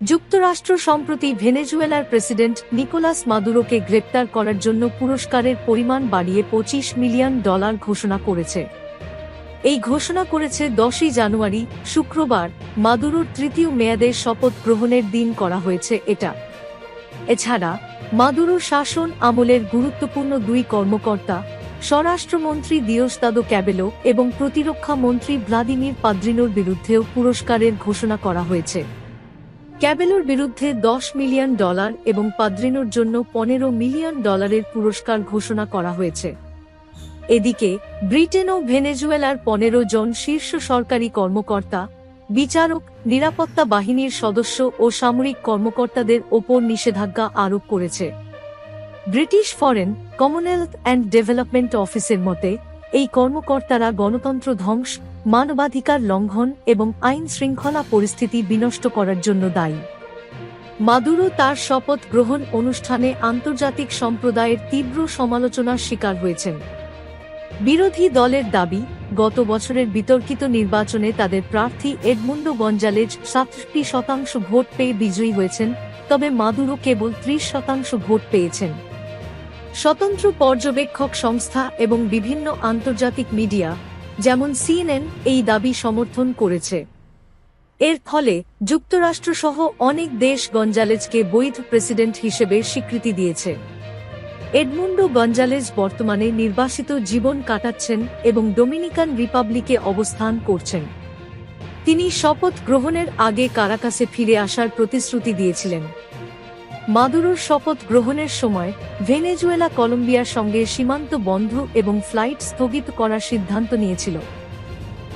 যুক্তরাষ্ট্র সম্প্রতি ভেনেজুয়েলার প্রেসিডেন্ট নিকোলাস মাদুরোকে গ্রেপ্তার করার জন্য পুরস্কারের পরিমাণ বাড়িয়ে পঁচিশ মিলিয়ন ডলার ঘোষণা করেছে। এই ঘোষণা করেছে দশই জানুয়ারি, শুক্রবার, মাদুরোর তৃতীয় মেয়াদের শপথ গ্রহণের দিন করা হয়েছে এটা। এছাড়া, মাদুরোর শাসন আমলের গুরুত্বপূর্ণ দুই কর্মকর্তা স্বরাষ্ট্রমন্ত্রী দিওস্তাদো ক্যাবেলো এবং প্রতিরক্ষা মন্ত্রী ভ্লাদিমির পাদ্রিনোর বিরুদ্ধেও পুরস্কারের ঘোষণা করা হয়েছে। ক্যাবেলোর বিরুদ্ধে দশ মিলিয়ন ডলার এবং পাদ্রিনোর জন্য পনেরো মিলিয়ন ডলারের পুরস্কার ঘোষণা করা হয়েছে। এদিকে, ব্রিটেন ও ভেনেজুয়েলার পনেরো জন শীর্ষ সরকারি কর্মকর্তা, বিচারক, নিরাপত্তা বাহিনীর সদস্য ও সামরিক কর্মকর্তাদের ওপর নিষেধাজ্ঞা আরোপ করেছে। British foreign Commonwealth and development অফিসের মতে, এই কর্মকর্তারা গণতন্ত্র ধ্বংস, মানবাধিকার লঙ্ঘন এবং আইন শৃঙ্খলা পরিস্থিতি বিনষ্ট করার জন্য দায়ী। মাদুরো তার শপথ গ্রহণ অনুষ্ঠানে আন্তর্জাতিক সম্প্রদায়ের তীব্র সমালোচনার শিকার হয়েছেন। বিরোধী দলের দাবি, গত বছরের বিতর্কিত নির্বাচনে তাদের প্রার্থী এডমুন্ডো গঞ্জালেজ সাতষট্টি শতাংশ ভোট পেয়ে বিজয়ী হয়েছেন, তবে মাদুরো কেবল ত্রিশ শতাংশ ভোট পেয়েছেন। স্বতন্ত্র পর্যবেক্ষক সংস্থা এবং বিভিন্ন আন্তর্জাতিক মিডিয়া, যেমন সিএনএন, এই দাবি সমর্থন করেছে। এর ফলে যুক্তরাষ্ট্রসহ অনেক দেশ গঞ্জালেজকে বৈধ প্রেসিডেন্ট হিসেবে স্বীকৃতি দিয়েছে। এডমুন্ডো গঞ্জালেজ বর্তমানে নির্বাসিত জীবন কাটাচ্ছেন এবং ডোমিনিকান রিপাবলিকে অবস্থান করছেন। তিনি শপথ গ্রহণের আগে কারাকাসে ফিরে আসার প্রতিশ্রুতি দিয়েছিলেন। মাদুরোর শপথ গ্রহণের সময় ভেনেজুয়েলা কলম্বিয়ার সঙ্গে সীমান্ত বন্ধ এবং ফ্লাইট স্থগিত করার সিদ্ধান্ত নিয়েছিল।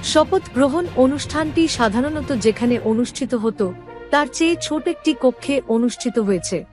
শপথ গ্রহণ অনুষ্ঠানটি সাধারণত যেখানে অনুষ্ঠিত হতো, তার চেয়ে ছোট একটি কক্ষে অনুষ্ঠিত হয়েছে।